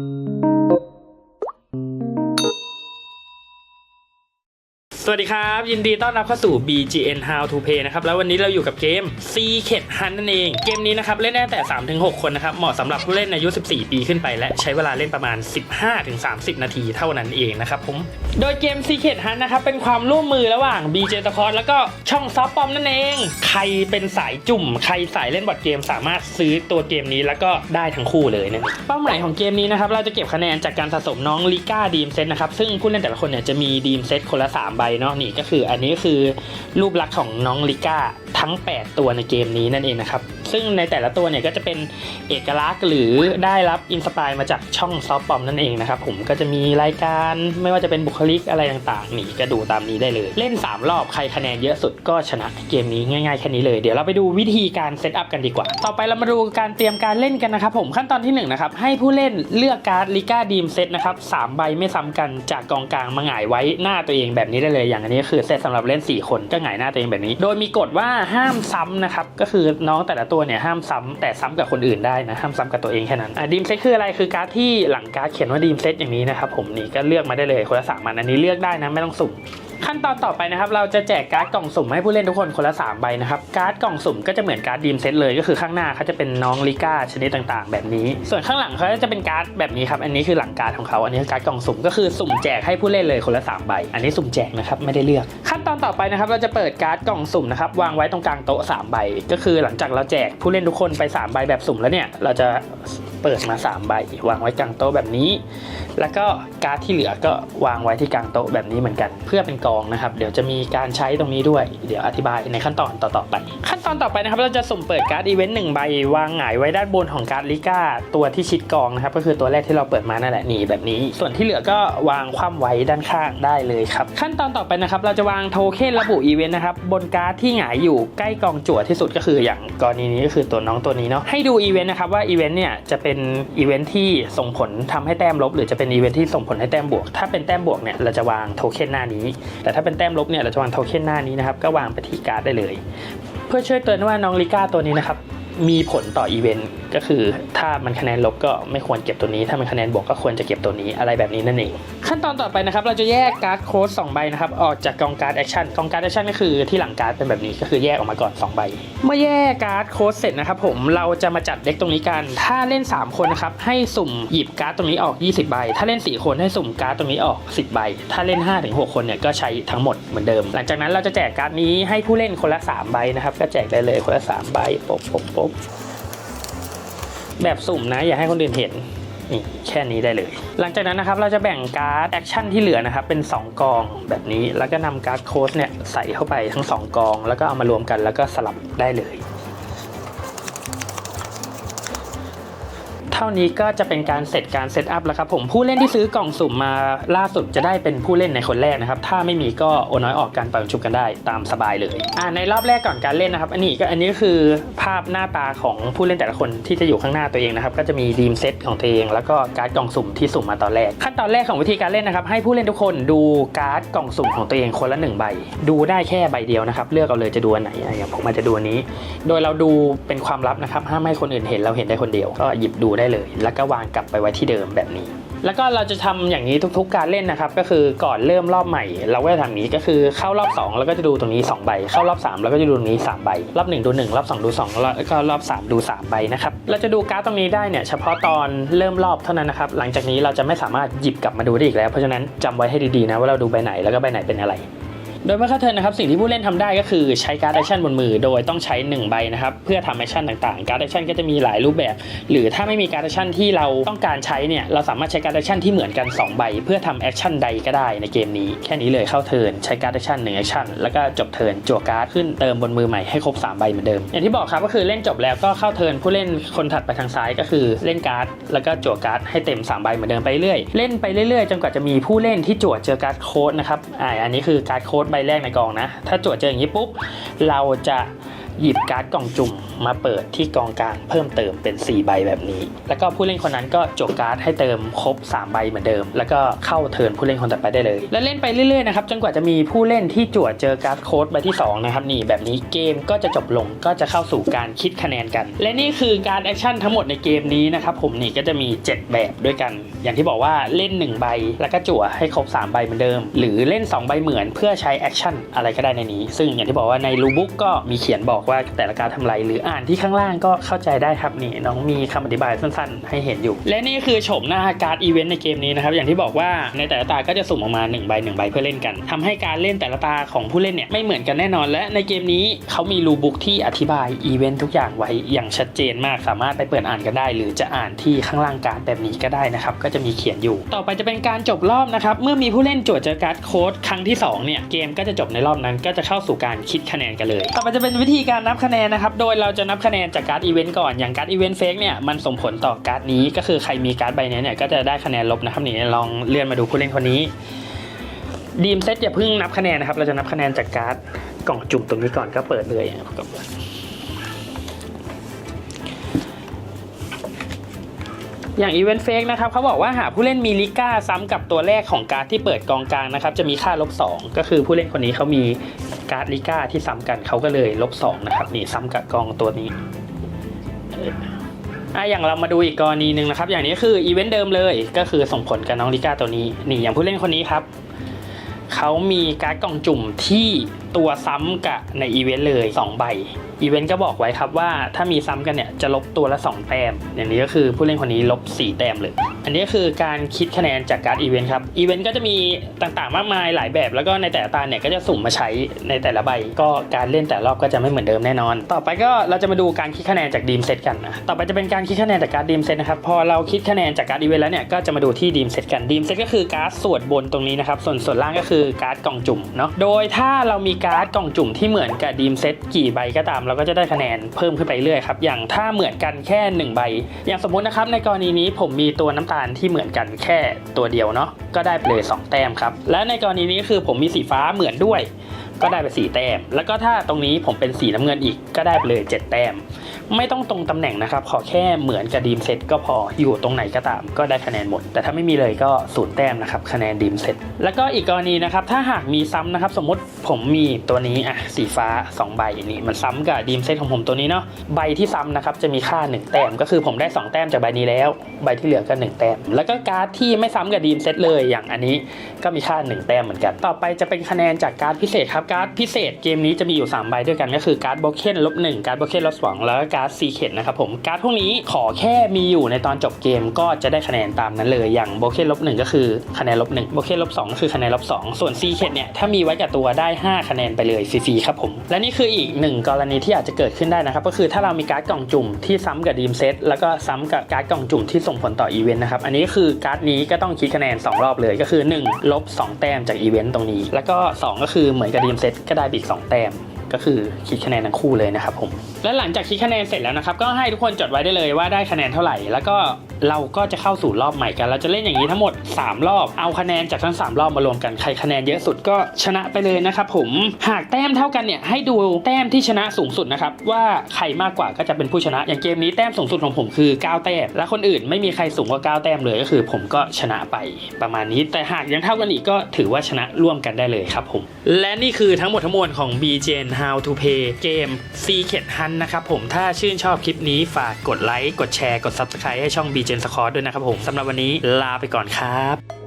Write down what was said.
ส วัสดีครับ ยินดีต้อนรับเข้าสู่ BGN How to Play นะครับ แล้ววันนี้เราอยู่กับเกม Secret Hunt นั่นเอง เกมนี้นะครับ เล่นได้แต่ 3-6 คนนะครับ เหมาะสำหรับผู้เล่นอายุ 14 ปีขึ้นไป และใช้เวลาเล่นประมาณ 15-30 นาทีเท่านั้นเองนะครับผม โดยเกม Secret Hunt นะครับ เป็นความร่วมมือระหว่าง BJ t c o r แล้วก็ช่องซอฟปอมนั่นเอง ใครเป็นสายจุ่ม ใครสายเล่นบอร์ดเกมสามารถซื้อตัวเกมนี้แล้วก็ได้ทั้งคู่เลยนะเป้าหมายของเกมนี้นะครับเราจะเก็บคะแนนจากการสะสมน้องลิก้าดีมเซตนะครับซึ่งผู้เล่นแต่ละคนเนี่ยจะมีดีมเซตคนละ3ใบเนาะนี่ก็คืออันนี้ก็คือรูปลักษณ์ของน้องลิก้าทั้ง 8 ตัวในเกมนี้นั่นเองนะครับ ซึ่งในแต่ละตัวเนี่ยก็จะเป็นเอกลักษณ์หรือได้รับอินสปายมาจากช่องซอฟปอมนั่นเองนะครับผมก็จะมีรายการไม่ว่าจะเป็นบุคลิกอะไรต่างๆนี่ก็ดูตามนี้ได้เลย เล่น 3 รอบใครคะแนนเยอะสุดก็ชนะเกมนี้ง่ายๆแค่นี้เลยเดี๋ยวเราไปดูวิธีการเซตอัพกันดีกว่า ต่อไปเรามาดูการเตรียมการเล่นกันนะครับผมขั้นตอนที่1นะครับให้ผู้เล่นเลือกการ์ดลิก้าดีมเซตนะครับสามใบไม่ซ้ำกันจากกองกลางมาหงายไว้หน้าตัวเองแบบนี้ได้เลยอย่างอันนี้คือเซตสำหรับเล่น 4 คนก็หงายหน้าตัวเองแบบนี้ โดยมีกฎว่าห้ามซ้ำนะครับก็คือน้องแต่ละตัวเนี่ยห้ามซ้ำแต่ซ้ำกับคนอื่นได้นะห้ามซ้ำกับตัวเองแค่นั้นดีมเซตคืออะไรคือการ์ดที่หลังการ์ดเขียนว่าดีมเซตอย่างนี้นะครับผมนี่ก็เลือกมาได้เลยคนละสามอันอันนี้เลือกได้นะไม่ต้องสุ่ม ขั้นตอนต่อไปนะครับ เราจะแจกการ์ดกล่องสุ่มให้ผู้เล่นทุกคนคนละ 3 ใบนะครับ การ์ดกล่องสุ่มก็จะเหมือนการ์ดดีมเซตเลยก็คือข้างหน้าเขาจะเป็นน้องลิก้าชนิดต่างๆ แบบนี้ ส่วนข้างหลังเขาจะเป็นการ์ดแบบนี้ครับ อันนี้คือหลังการ์ดของเขาอันนี้การ์ดกล่องสุ่มก็คือสุ่มแจกให้ผู้เล่นเลยคนละ 3 ใบ อันนี้สุ่มแจกนะครับไม่ได้เลือก ขั้นตอนต่อไปนะครับเราจะเปิดการ์ดกล่องสุ่มนะครับวางไว้ตรงกลางโต๊ะ3ใบก็คือหลังจากเราแจกผู้เล่นทุกคนไป 3 ใบแบบสุ่มแล้วเนี่ยเราจะ เปิดมา3ใบวางไว้กลางโต๊ะแบบนี้ แล้วก็การ์ดที่เหลือก็วางไว้ที่กลางโต๊ะแบบนี้เหมือนกัน เพื่อเป็นกองนะครับ เดี๋ยวจะมีการใช้ตรงนี้ด้วย เดี๋ยวอธิบายในขั้นตอนต่อๆไป ขั้นตอนต่อไปนะครับ เราจะสุ่มเปิดการ์ดอีเวนต์หนึ่งใบวางหงายไว้ด้านบนของการ์ดลิก้าตัวที่ชิดกองนะครับก็คือตัวแรกที่เราเปิดมานั่นแหละนี่แบบนี้ ส่วนที่เหลือก็วางคว่ำไว้ด้านข้างได้เลยครับขั้นตอนต่อไปนะครับเราจะวางโทเค็นระบุอีเวนต์นะครับบนการ์ดที่หงายอยู่ใกล้กองจั่วที่สุดก็คืออย่างกรณีนี้ก็คือตัวน้องตัวนี้เนาะให้ดูอีเวนต์นะครับว่าอีเวนต์เนี่ยจะเป็นเป็นอีเวนท์ที่ส่งผลทำให้แต้มลบ หรือจะเป็นอีเวนท์ที่ส่งผลให้แต้มบวก ถ้าเป็นแต้มบวกเนี่ยเราจะวางโทเค็นหน้านี้ แต่ถ้าเป็นแต้มลบเนี่ยเราจะวางโทเค็นหน้านี้นะครับก็วางไปที่การ์ดได้เลย เพื่อช่วยเตือนว่าน้องลิก้าตัวนี้นะครับ มีผลต่ออีเวนต์ก็คือ ถ้ามันคะแนนลบก็ไม่ควรเก็บตัวนี้ ถ้ามันคะแนนบวกก็ควรจะเก็บตัวนี้อะไรแบบนี้นั่นเองขั้นตอนต่อไปนะครับ เราจะแยกการ์ดโค้ด2ใบนะครับออกจากกองการ์ดแอคชั่นกองการ์ดแอคชั่นก็คือที่หลังการ์ดเป็นแบบนี้ก็คือแยกออกมาก่อน 2 ใบ เมื่อแยกการ์ดโค้ดเสร็จนะครับผมเราจะมาจัดเด็กตรงนี้กัน ถ้าเล่น 3 คนนะครับให้สุ่มหยิบการ์ดตรงนี้ออก 20 ใบ ถ้าเล่น 4 คนให้สุ่มการ์ดตรงนี้ออก 10 ใบ ถ้าเล่น 5-6 คนเนี่ยก็ใช้ทั้งหมดเหมือนเดิม หลังจากนั้นเราจะแจกการ์ดนี้ให้ผู้เล่นคนละ 3 ใบนะครับก็แจกได้เลยคนละ 3 ใบปุ๊บปุ๊บปุ๊บแบบสุ่มนะ อย่าให้คนอื่นเห็นนี่แค่นี้ได้เลย หลังจากนั้นนะครับเราจะแบ่งการ์ดแอคชั่นที่เหลือนะครับเป็น 2 กองแบบนี้แล้วก็นำการ์ดโค้ดเนี่ยใส่เข้าไปทั้ง 2 กอง แล้วก็เอามารวมกันแล้วก็สลับได้เลย ท่านี้ก็จะเป็นการเสร็จการเซตอัพแล้วครับผมผู้เล่นที่ซื้อกล่องสุ่มมาล่าสุดจะได้เป็นผู้เล่นในคนแรกนะครับ ถ้าไม่มีก็โอน้อยออกการปล่อยชุบกันได้ตามสบายเลยอ่าในรอบแรกก่อนการเล่นนะครับ อันนี้ก็อันนี้ก็คือภาพหน้าตาของผู้เล่นแต่ละคนที่จะอยู่ข้างหน้าตัวเองนะครับก็จะมีดีมเซตของตัวเอง แล้วก็การ์ดกล่องสุ่มที่สุ่มมาตอนแรก ขั้นตอนแรกของวิธีการเล่นนะครับให้ผู้เล่นทุกคนดูการ์ดกล่องสุ่มของตัวเองคนละหนึ่งใบดูได้แค่ใบเดียวนะครับเลือกเอาเลยจะดูอันไหนอะอย่างผมอาจจะดูอันนี้ โดยเราดูเป็นความลับนะครับห้ามให้คนอื่นเห็นเราเห็นได้คนเดียวก็หยิบดูได้เลย แล้วก็วางกลับไปไว้ที่เดิมแบบนี้ แล้วก็เราจะทำอย่างนี้ทุกๆ การเล่นนะครับ ก็คือก่อนเริ่มรอบใหม่ เราก็จะทำนี้ก็คือเข้ารอบ 2 แล้วก็จะดูตรงนี้ 2 ใบ เข้ารอบ 3 แล้วก็จะดูตรงนี้ 3 ใบ รอบ 1 ดู 1 รอบ 2 ดู 2 แล้วก็รอบ 3 ดู 3 ใบนะครับ เราจะดูการ์ดตรงนี้ได้เนี่ยเฉพาะตอนเริ่มรอบเท่านั้นนะครับ หลังจากนี้เราจะไม่สามารถหยิบกลับมาดูได้อีกแล้ว เพราะฉะนั้นจำไว้ให้ดีๆนะว่าเราดูใบไหนแล้วก็ใบไหนเป็นอะไร โดยเมื่อเข้าเทิร์นนะครับสิ่งที่ผู้เล่นทำได้ก็คือใช้การ์ดแอคชั่นบนมือ โดยต้องใช้ 1 ใบนะครับเพื่อทำแอคชั่นต่างๆ การ์ดแอคชั่นก็จะมีหลายรูปแบบ หรือถ้าไม่มีการ์ดแอคชั่นที่เราต้องการใช้เนี่ยเราสามารถใช้การ์ดแอคชั่นที่เหมือนกัน 2 ใบ เพื่อทำแอคชั่นใดก็ได้ในเกมนี้ แค่นี้เลยเข้าเทิร์นใช้การ์ดแอคชั่นหนึ่งแอคชั่นแล้วก็จบเทิร์นจั่วการ์ดขึ้นเติมบนมือใหม่ให้ครบ3ใบเหมือนเดิมอย่างที่บอกครับก็คือเล่นจบแล้วก็เข้าเทิร์นผู้เล่นคนถัดไปทางซ้ายก็คือเล่นการ์ดแล้วก็จั่วการ์ดให้เต็ม3ใบเหมือนเดิมไปเรื่อยเล่นไปเรื่อยๆจนกว่าจะมีผู้เล่นที่จั่วเจอการ์ดโค้ดนะครับอ่าอันนี้คือการ์ดโค้ดใบแรกในกองนะ ถ้าจวดเจออย่างนี้ปุ๊บ เราจะ หยิบการ์ดกล่องจุ่มมาเปิดที่กองกลางเพิ่มเติมเป็น 4 ใบแบบนี้ แล้วก็ผู้เล่นคนนั้นก็จกการ์ดให้เติมครบ 3 ใบเหมือนเดิม แล้วก็เข้าเทิร์นผู้เล่นคนต่อไปได้เลย แล้วเล่นไปเรื่อยๆนะครับจนกว่าจะมีผู้เล่นที่จั่วเจอการ์ดโค้ดใบที่สองนะครับนี่แบบนี้เกมก็จะจบลงก็จะเข้าสู่การคิดคะแนนกัน และนี่คือการแอคชั่นทั้งหมดในเกมนี้นะครับผมนี่ก็จะมี 7 แบบด้วยกัน อย่างที่บอกว่าเล่น 1 ใบ แล้วก็จั่วให้ครบ 3 ใบเหมือนเดิม หรือเล่น 2 ใบเหมือนเพื่อใช้แอคชั่นอะไรก็ได้ในนี้ ซึ่งอย่างที่บอกว่าในรูบุ๊กก็มีเขียนบอกว่าแต่ละการทำอะไรหรืออ่านที่ข้างล่างก็เข้าใจได้ครับนี่น้องมีคำอธิบายสั้นๆ ให้เห็นอยู่ และนี่คือโฉมหน้าการ์ดอีเวนต์ในเกมนี้นะครับอย่างที่บอกว่าในแต่ละตาก็จะสุ่มออกมา1ใบ1ใบเพื่อเล่นกันทำให้การเล่นแต่ละตาของผู้เล่นเนี่ยไม่เหมือนกันแน่นอน และในเกมนี้เขามีรูบุ๊กที่อธิบายอีเวนต์ทุกอย่างไว้อย่างชัดเจนมาก สามารถไปเปิดอ่านกันได้ หรือจะอ่านที่ข้างล่างการ์ดแบบนี้ก็ได้นะครับก็จะมีเขียนอยู่ ต่อไปจะเป็นการจบรอบนะครับเมื่อมีผู้เล่นจทย์เจอการ์ดโค้ดครั้งที่สองเนี่ยเกมก็จะจบในรอบนั้นก็จะเข้าสู่การคิดคะแนนกันเลย ต่อไปจะเป็นวิธีการนับคะแนนนะครับ โดยเราจะนับคะแนนจากการ์ดอีเวนต์ก่อน อย่างการ์ดอีเวนต์เฟกเนี่ย มันส่งผลต่อการ์ดนี้ ก็คือใครมีการ์ดใบนี้เนี่ย ก็จะได้คะแนนลบนะครับ นี่ลองเลื่อนมาดูผู้เล่นคนนี้ ดีมเซตอย่าเพิ่งนับคะแนนนะครับ เราจะนับคะแนนจากการ์ดกล่องจุ่มตรงนี้ก่อนก็เปิดเลยก็เปิดอย่างอีเวนต์เฟกนะครับเขาบอกว่าหากผู้เล่นมีลิก้าซ้ำกับตัวแรกของการ์ดที่เปิดกองกลางนะครับ จะมีค่าลบ2ก็คือผู้เล่นคนนี้เขามี การ์ดลิก้าที่ซ้ำกันเขาก็เลยลบ2นะครับนี่ซ้ำกับกองตัวนี้อออะอย่างเรามาดูอีกกรณีหนึ่งนะครับ อย่างนี้คืออีเวนต์เดิมเลยก็คือส่งผลกับน้องลิก้าตัวนี้นี่อย่างผู้เล่นคนนี้ครับเขามีการ์ดกล่องจุ่มที่ ตัวซ้ำกับในอีเวนต์เลย 2 ใบ อีเวนต์ก็บอกไว้ครับว่าถ้ามีซ้ำกันเนี่ยจะลบตัวละ 2 แต้ม อย่างนี้ก็คือผู้เล่นคนนี้ลบ 4 แต้มเลย อันนี้ก็คือการคิดคะแนนจากการ์ดอีเวนต์ครับ อีเวนต์ก็จะมีต่างๆ มากมายหลายแบบ แล้วก็ในแต่ละตาเนี่ยก็จะสุ่มมาใช้ในแต่ละใบ ก็การเล่นแต่รอบก็จะไม่เหมือนเดิมแน่นอน ต่อไปก็เราจะมาดูการคิดคะแนนจากดีมเซตกันนะ ต่อไปจะเป็นการคิดคะแนนจากการ์ดดีมเซตนะครับ พอเราคิดคะแนนจากการ์ดอีเวนต์แล้วเนี่ยก็จะมาดูที่ดีมเซตกันดีมเซตก็คือการ์ดส่วนบนตรงนี้นะครับส่วนส่วนล่างก็คือการ์ดกล่องจุ่มเนาะโดยถ้าเรามีกการ์ดกล่องจุ่มที่เหมือนกับดีมเซตกี่ใบก็ตาม เราก็จะได้คะแนนเพิ่มขึ้นไปเรื่อยครับ อย่างถ้าเหมือนกันแค่หนึ่งใบ อย่างสมมุตินะครับในกรณีนี้ผมมีตัวน้ำตาลที่เหมือนกันแค่ตัวเดียวเนาะก็ได้ไปเลยสองแต้มครับและในกรณีนี้คือผมมีสีฟ้าเหมือนด้วย ก็ได้ไป4แต้ม แล้วก็ถ้าตรงนี้ผมเป็นสีน้ำเงินอีกก็ได้ไปเลย 7 แต้ม ไม่ต้องตรงตำแหน่งนะครับ ขอแค่เหมือนกับดีมเซตก็พออยู่ตรงไหนก็ตาม ก็ได้คะแนนหมด แต่ถ้าไม่มีเลยก็ศูนย์แต้มนะครับคะแนนดีมเซตแล้วก็อีกกรณีนะครับถ้าหากมีซ้ำนะครับ สมมติผมมีตัวนี้อะสีฟ้า 2 ใบนี่มันซ้ำกับดีมเซตของผมตัวนี้เนาะใบที่ซ้ำนะครับจะมีค่า 1 แต้ม ก็คือผมได้ 2 แต้มจากใบนี้แล้ว ใบที่เหลือก็ 1 แต้ม แล้วก็การ์ดที่ไม่ซ้ำกับดีมเซตเลยอย่างอันนี้ก็มีค่า 1 แต้มเหมือนกัน ต่อไปจะเป็นคะแนนจากการ์ดพิเศษครับการ์ดพิเศษเกมนี้จะมีอยู่ 3 ใบด้วยกันก็คือการ์ดโบเคนลบหนึ่งการ์ดโบเคนลบสองแล้วก็การ์ดซีเคทนะครับผมการ์ดพวกนี้ขอแค่มีอยู่ในตอนจบเกมก็จะได้คะแนนตามนั้นเลย อย่างโบเคนลบหนึ่งก็คือคะแนนลบหนึ่งโบเคนลบสองก็คือคะแนนลบสองส่วนซีเคทเนี่ยถ้ามีไว้กับตัวได้ 5 คะแนนไปเลยฟรีๆครับผมและนี่คืออีกหนึ่งกรณีที่อาจจะเกิดขึ้นได้นะครับก็คือถ้าเรามีการ์ดกล่องจุ่มที่ซ้ำกับดีมเซตแล้วก็ซ้ำกับการ์ดกล่องจุ่มที่ส่งผลต่ออีเวนต์นะครับอันนี้คือการ์ดนี้ก็ต้องคิดคะแนน 2 รอบเลยก็คือ1ลบ2แต้มจากอีเวนต์ตรงนี้ แล้วก็ 2 ก็คือเหมือนกับดีมเซตก็ได้ไปอีก 2 แต้มก็คือคิดคะแนนทั้งคู่เลยนะครับผม และหลังจากคิดคะแนนเสร็จแล้วนะครับ ก็ให้ทุกคนจดไว้ได้เลยว่าได้คะแนนเท่าไหร่ แล้วก็ เราก็จะเข้าสู่รอบใหม่กัน เราจะเล่นอย่างนี้ทั้งหมด 3 รอบ เอาคะแนนจากทั้ง 3 รอบมารวมกัน ใครคะแนนเยอะสุดก็ชนะไปเลยนะครับผม หากแต้มเท่ากันเนี่ยให้ดูแต้มที่ชนะสูงสุดนะครับว่าใครมากกว่าก็จะเป็นผู้ชนะ อย่างเกมนี้แต้มสูงสุดของผมคือ 9 แต้ม และคนอื่นไม่มีใครสูงกว่า 9 แต้มเลยก็คือ ผมก็ชนะไปประมาณนี้ แต่หากยังเท่ากันอีกก็ถือว่าชนะร่วมกันได้เลยครับผม และนี่คือทั้งหมดทั้งมวลของ BGN How to Play เกม Secret Hunt นะครับผม ถ้าชื่นชอบคลิปนี้ฝากกดไลค์ กดแชร์ กด Subscribe ให้ช่อง BGN จนสคอร์ด้วยนะครับผมสำหรับวันนี้ลาไปก่อนครับ